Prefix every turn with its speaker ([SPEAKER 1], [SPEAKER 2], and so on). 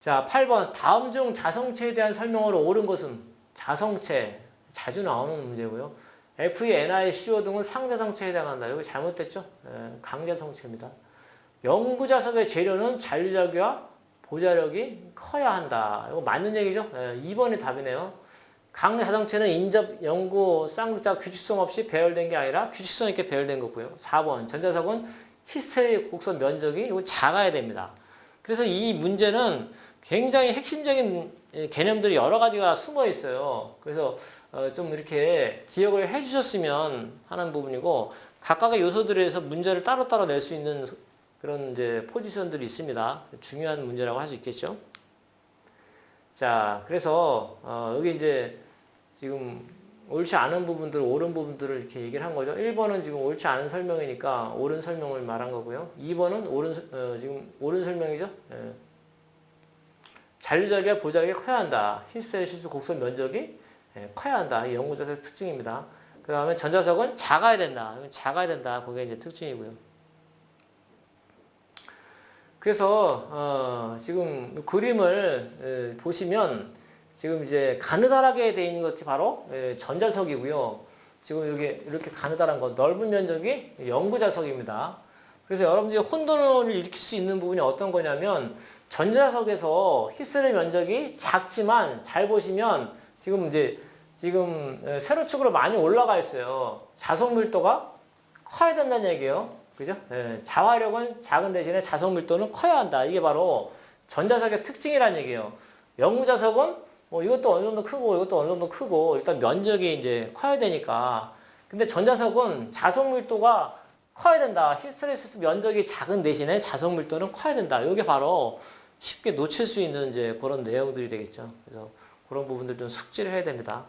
[SPEAKER 1] 자, 8번. 다음 중 자성체에 대한 설명으로 옳은 것은 자성체. 자주 나오는 문제고요. Fe, Ni, CO 등은 상자성체에 해당한다. 이거 잘못됐죠? 예, 강자성체입니다. 영구자석의 재료는 잔류자기와 보자력이 커야 한다. 이거 맞는 얘기죠? 예, 2번이 답이네요. 강자성체는 인접, 연구, 쌍극자 규칙성 없이 배열된 게 아니라 규칙성 있게 배열된 거고요. 4번. 전자석은 히스테리 곡선 면적이 이거 작아야 됩니다. 그래서 이 문제는 굉장히 핵심적인 개념들이 여러 가지가 숨어 있어요. 그래서 어, 좀 이렇게 기억을 해주셨으면 하는 부분이고 각각의 요소들에서 문제를 따로따로 낼 수 있는 그런 이제 포지션들이 있습니다. 중요한 문제라고 할 수 있겠죠. 자, 그래서 어, 여기 이제 지금 옳지 않은 부분들, 옳은 부분들을 이렇게 얘기를 한 거죠. 1번은 지금 옳지 않은 설명이니까 옳은 설명을 말한 거고요. 2번은 옳은 설- 어, 지금 옳은 설명이죠. 예. 잔류자기와 보자기가 커야 한다. 히스테레시스 곡선 면적이 예, 커야 한다. 이 연구자석 특징입니다. 그 다음에 전자석은 작아야 된다. 작아야 된다. 그게 이제 특징이고요. 그래서 어, 지금 그림을 에, 보시면 지금 이제 가느다랗게 되어 있는 것이 바로 에, 전자석이고요. 지금 여기 이렇게 가느다란 건 넓은 면적이 연구자석입니다. 그래서 여러분들이 혼돈을 일으킬 수 있는 부분이 어떤 거냐면 전자석에서 히스의 면적이 작지만 잘 보시면 지금 이제 지금 에, 세로축으로 많이 올라가 있어요. 자석 밀도가 커야 된다는 얘기예요. 그죠? 예, 자화력은 작은 대신에 자석 밀도는 커야 한다. 이게 바로 전자석의 특징이라는 얘기예요. 영구자석은 뭐 이것도 어느 정도 크고 이것도 어느 정도 크고 일단 면적이 이제 커야 되니까. 근데 전자석은 자석 밀도가 커야 된다. 히스테레시스 면적이 작은 대신에 자석 밀도는 커야 된다. 이게 바로 쉽게 놓칠 수 있는 이제 그런 내용들이 되겠죠. 그래서 그런 부분들 좀 숙지를 해야 됩니다.